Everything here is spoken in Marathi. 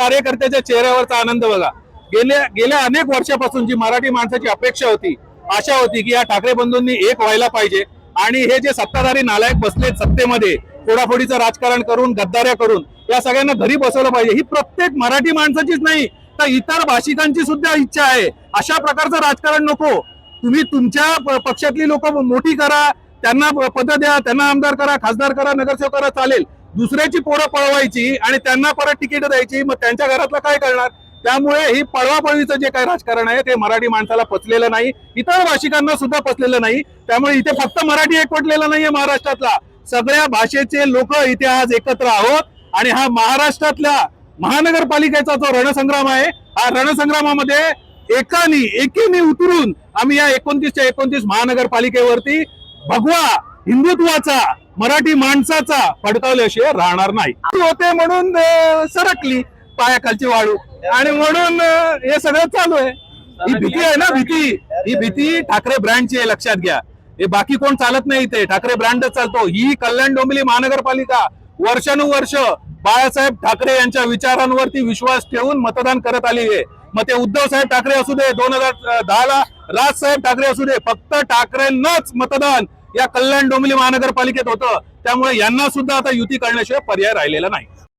कार्यकर्त्याच्या चेहऱ्यावरचा आनंद बघा. गेल्या गेल्या अनेक वर्षापासून जी मराठी माणसाची अपेक्षा होती आशा होती की या ठाकरे बंधूंनी एक व्हायला पाहिजे. आणि हे जे सत्ताधारी नालायक बसलेत सत्तेमध्ये फोडाफोडीचं राजकारण करून गद्दाऱ्या करून या सगळ्यांना घरी बसवलं पाहिजे. ही प्रत्येक मराठी माणसाचीच नाही तर इतर भाषिकांची सुद्धा इच्छा आहे. अशा प्रकारचं राजकारण नको. तुम्ही तुमच्या पक्षातली लोक मोठी करा त्यांना पद द्या त्यांना आमदार करा खासदार करा नगरसेवक करा चालेल. दुसऱ्याची पोरं पळवायची आणि त्यांना परत तिकीट द्यायची मग त्यांच्या घरातलं काय करणार? त्यामुळे ही पळवापळवीचं जे काही राजकारण आहे ते मराठी माणसाला पचलेलं नाही. इतर भाषिकांना सुद्धा पचलेलं नाही. त्यामुळे इथे फक्त मराठी एकवटलेला नाहीये महाराष्ट्रातला. सगळ्या भाषेचे लोक इथे आज एकत्र आहोत आणि हा महाराष्ट्रातल्या महानगरपालिकेचा जो रणसंग्राम आहे हा रणसंग्रामामध्ये एकानी एकीने उतरून आम्ही या एकोणतीसच्या एकोणतीस महानगरपालिकेवरती भगवा हिंदुत्वाचा मराठी माणसाचा पडतावल्याशिवाय राहणार नाही. होते म्हणून सरकली पायाखालची वाळू. आणि म्हणून हे सगळं चालू आहे. ही भीती आहे ना भीती. ही भीती ठाकरे ब्रँडची आहे लक्षात घ्या. हे बाकी कोण चालत नाही इथे. ठाकरे ब्रँडच चालतो. ही कल्याण डोंबिवली महानगरपालिका वर्षानुवर्ष बाळासाहेब ठाकरे यांच्या विचारांवरती विश्वास ठेवून मतदान करत आली आहे. मग ते उद्धव साहेब ठाकरे असू दे दोन हजार दहा ला राजसाहेब ठाकरे असू दे फक्त ठाकरेंनाच मतदान या कल्याण डोंबिवली महानगरपालिकेत होतं. त्यामुळे यांना सुद्धा आता युती करण्याशिवाय पर्याय राहिलेला नाही.